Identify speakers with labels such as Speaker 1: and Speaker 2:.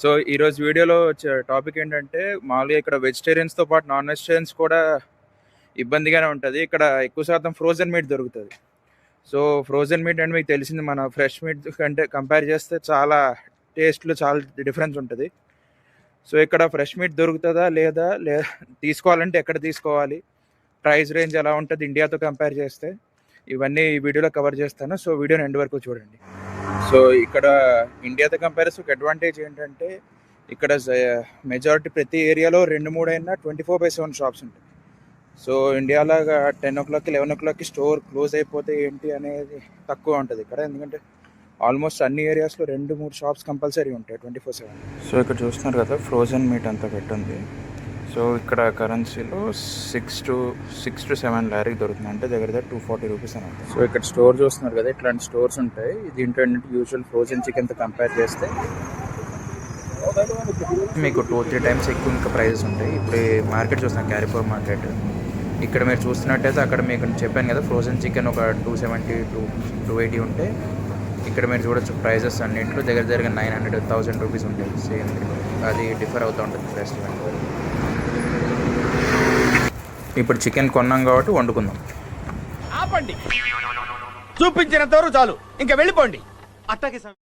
Speaker 1: So ఈరోజు వీడియోలో వచ్చే టాపిక్ ఏంటంటే మామూలుగా ఇక్కడ వెజిటేరియన్స్తో పాటు నాన్ వెజిటేరియన్స్ కూడా ఇబ్బందిగానే ఉంటుంది. ఇక్కడ ఎక్కువ శాతం ఫ్రోజన్ మీట్ దొరుకుతుంది. సో ఫ్రోజన్ మీట్ అంటే మీకు తెలిసింది మన ఫ్రెష్ మీట్ కంటే కంపేర్ చేస్తే చాలా టేస్ట్లో చాలా డిఫరెన్స్ ఉంటుంది. సో ఇక్కడ ఫ్రెష్ మీట్ దొరుకుతుందా లేదా లే తీసుకోవాలంటే ఎక్కడ తీసుకోవాలి? ప్రైస్ రేంజ్ ఎలా ఉంటుంది ఇండియాతో కంపేర్ చేస్తే. ఇవన్నీ ఈ వీడియోలో కవర్ చేస్తాను. సో వీడియోని ఎండ్ వరకు చూడండి. సో ఇక్కడ ఇండియాతో కంపారిజన్ అడ్వాంటేజ్ ఏంటంటే ఇక్కడ మెజారిటీ ప్రతి ఏరియాలో రెండు మూడు అయినా twenty four by seven shops ఉంటాయి. సో ఇండియాలాగా టెన్ ఓ క్లాక్కి లెవెన్ ఓ క్లాక్కి స్టోర్ క్లోజ్ అయిపోతే ఏంటి అనేది తక్కువ ఉంటుంది ఇక్కడ. ఎందుకంటే ఆల్మోస్ట్ అన్ని ఏరియాస్లో రెండు మూడు షాప్స్ కంపల్సరీ ఉంటాయి ట్వంటీ ఫోర్ సెవెన్ సో ఇక్కడ చూస్తున్నారు కదా ఫ్రోజన్ మీట్ అంతా పెట్టుంది. సో ఇక్కడ కరెన్సీలో six to six to seven ల్యారీకి దొరుకుతుంది అంటే దగ్గర దగ్గర టూ ఫార్టీ రూపీస్ అని సో ఇక్కడ స్టోర్ చూస్తున్నారు కదా ఇట్లాంటి స్టోర్స్ ఉంటాయి. దీంట్లో ఏంటంటే యూజువల్ ఫ్రోజన్ చికెన్తో కంపేర్ చేస్తే మీకు టూ త్రీ టైమ్స్ ఎక్కువ ఇంకా ప్రైజెస్ ఉంటాయి. ఇప్పుడు మార్కెట్ చూస్తున్నాం క్యారిఫోర్ మార్కెట్. ఇక్కడ మీరు చూస్తున్నట్టయితే అక్కడ మీకు చెప్పాను కదా ఫ్రోజన్ చికెన్ ఒక two seventy two two eighty ఉంటే ఇక్కడ మీరు చూడొచ్చు ప్రైజెస్ అన్నింటిలో దగ్గర దగ్గర నైన్ హండ్రెడ్ థౌసండ్ రూపీస్ ఉంటాయి. సేమ్ అది డిఫర్ అవుతూ ఉంటుంది రెస్టారెంట్ ఇప్పుడు చికెన్ కొన్నాం కాబట్టి వండుకుందాం.
Speaker 2: ఆపండి. చూపించినంత వరకు చాలు. ఇంకా వెళ్ళిపోండి. అట్టకి